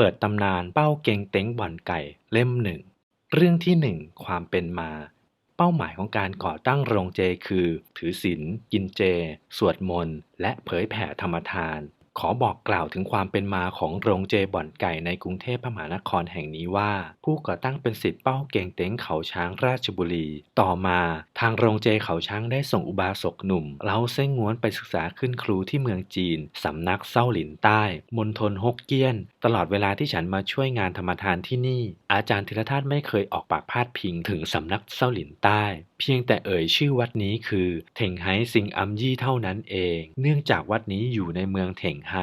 ปิดตำนานเป้าเกงเต็งบ่อนไก่เล่มหนึ่ง เรื่องที่หนึ่งความเป็นมา เป้าหมายของการก่อตั้งโรงเจคือ ถือศีลกินเจ สวดมนต์ และเผยแผ่ธรรมทาน ขอบอกกล่าวถึงความเป็นมาของโรงเจบ่อนไก่ในกรุงเทพมหานครแห่งนี้ว่า ผู้ก่อตั้งเป็นสิทธิ์เป้าเกงเต็งเขาช้างราชบุรี ต่อมา ทางโรงเจเขาช้างได้ส่งอุบาสกหนุ่มเล้าเส้งง้วนไปศึกษาขึ้นครูที่เมืองจีน สำนักเซาหลินใต้ มณฑลฮกเกี้ยน ตลอดเวลาที่ฉันมาช่วยงานธรรมทานที่นี่ อาจารย์ธีรธาตุไม่เคยออกปากพาดพิงถึงสำนักเซาหลินใต้ เพียงแต่เอ่ยชื่อวัดนี้คือเถงไฮซิงอัมยี่เท่านั้นเอง เนื่องจากวัดนี้อยู่ในเมืองเถงไฮ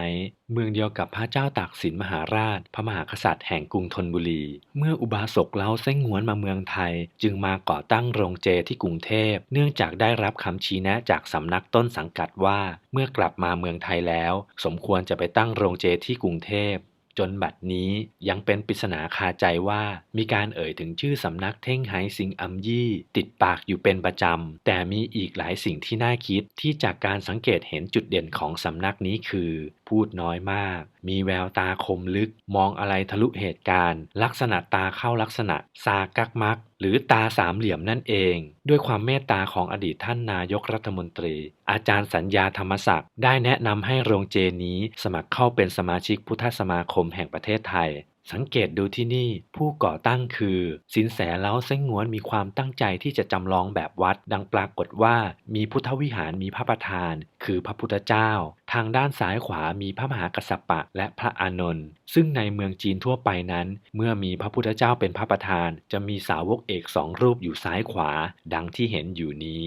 เมืองเดียวกับพระเจ้าตากสินมหาราช พระมหากษัตริย์แห่งกรุงธนบุรี เมื่ออุบาสกเล้าเส้งง้วนมาเมืองไทย จึงมาก่อตั้งโรงเจที่กรุงเทพ เนื่องจากได้รับคำชี้แนะจากสำนักต้นสังกัดว่า เมื่อกลับมาเมืองไทยแล้ว สมควรจะไปตั้งโรงเจที่กรุงเทพจนบัดนี้ยังเป็นปริศนาคาใจว่ามีการเอ่ยถึงชื่อสำนักเท่งไฮซิงอัมยี่ ติดปากอยู่เป็นประจำ แต่มีอีกหลายสิ่งที่น่าคิดที่จากการสังเกตเห็นจุดเด่นของสำนักนี้คือ พูดน้อยมาก มีแววตาคมลึก มองอะไรทะลุเหตุการณ์ ลักษณะตาเข้าลักษณะซากักมัก หรือตาสามเหลี่ยมนั่นเอง ด้วยความเมตตาของอดีตท่านนายกรัฐมนตรี อาจารย์สัญญาธรรมศักดิ์ได้แนะนำให้โรงเจนี้ สมัครเข้าเป็นสมาชิกพุทธสมาคมแห่งประเทศไทย สังเกตดูที่นี่ผู้ก่อตั้งคือสินแสเล้าเส้งงวนมีความตั้งใจที่จะจำลองแบบวัด ดังปรากฏว่ามีพุทธวิหารมีพระประธาน คือพระพุทธเจ้า ทางด้านซ้ายขวามีพระมหากัสสปะและพระอานนท์ซึ่งในเมืองจีนทั่วไปนั้น เมื่อมีพระพุทธเจ้าเป็นพระประธาน จะมีสาวกเอกสองรูปอยู่ซ้ายขวา ดังที่เห็นอยู่นี้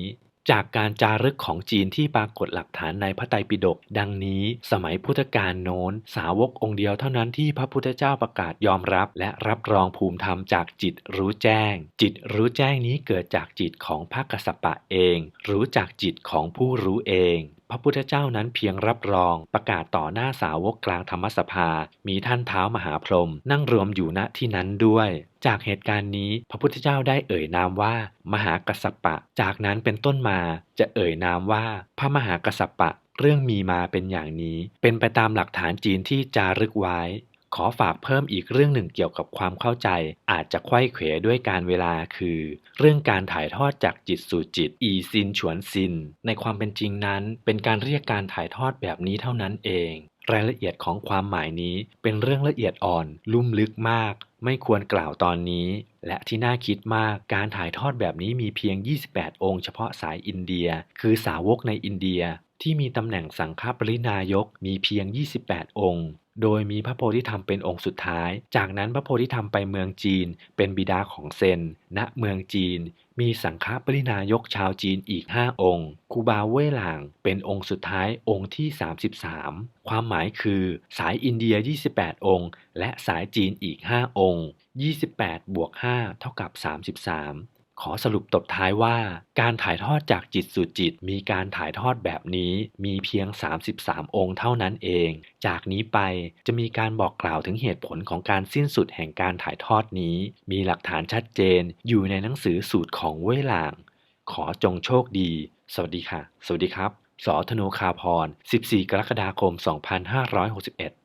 จากการจารึกของจีนที่ปรากฏหลักฐานในพระไตรปิฎกดังนี้ สมัยพุทธกาลโน้น สาวกองค์เดียวเท่านั้นที่พระพุทธเจ้าประกาศยอมรับ และรับรองภูมิธรรมจากจิตรู้แจ้ง จิตรู้แจ้งนี้เกิดจากจิตของพระกัสสปะเอง รู้จากจิตของผู้รู้เอง พระพุทธเจ้านั้นเพียงรับรองประกาศต่อหน้าสาวกกลางธรรมสภา มีท่านเท้ามหาพรหมนั่งรวมอยู่ณที่นั้นด้วย จากเหตุการณ์นี้พระพุทธเจ้าได้เอ่ยนามว่า มหากัสสปะ จากนั้นเป็นต้นมาจะเอ่ยนามว่าพระมหากัสสปะ เรื่องมีมาเป็นอย่างนี้ เป็นไปตามหลักฐานจีนที่จารึกไว้ ขอฝากเพิ่มอีกเรื่องหนึ่งเกี่ยวกับความเข้าใจ อาจจะไขว้เขวด้วยการเวลาคือ เรื่องการถ่ายทอดจากจิตสู่จิต อีซินฉวนซิน ในความเป็นจริงนั้น เป็นการเรียกการถ่ายทอดแบบนี้เท่านั้นเอง รายละเอียดของความหมายนี้เป็นเรื่องละเอียดอ่อน ลุ่มลึกมาก ไม่ควรกล่าวตอนนี้ และที่น่าคิดมากการถ่ายทอดแบบนี้มีเพียง 28 องค์เฉพาะสายอินเดีย คือสาวกในอินเดียที่มีตำแหน่งสังฆปรินายกมีเพียง 28 องค์ โดยมีพระโพธิธรรมเป็นองค์สุดท้าย จากนั้นพระโพธิธรรมไปเมืองจีน เป็นบิดาของเซน ณ เมืองจีน มีสังฆปรินายกชาวจีนอีก 5 องค์ คูบาเว่ยหลาง เป็นองค์สุดท้ายองค์ที่ 33 ความหมายคือสายอินเดีย 28 องค์ และสายจีนอีก 5 องค์ 28 บวก 5 เท่ากับ 33 ขอสรุปตบท้ายว่า การถ่ายทอดจากจิตสู่จิต มีการถ่ายทอดแบบนี้มีเพียง 33 องค์เท่านั้นเอง จากนี้ไปจะมีการบอกกล่าวถึงเหตุผลของการสิ้นสุดแห่งการถ่ายทอดนี้ มีหลักฐานชัดเจน อยู่ในหนังสือสูตรของเว่ยหลาง ขอจงโชคดี สวัสดีค่ะ สวัสดีครับสอธนูคาพร 14 กรกฎาคม 2561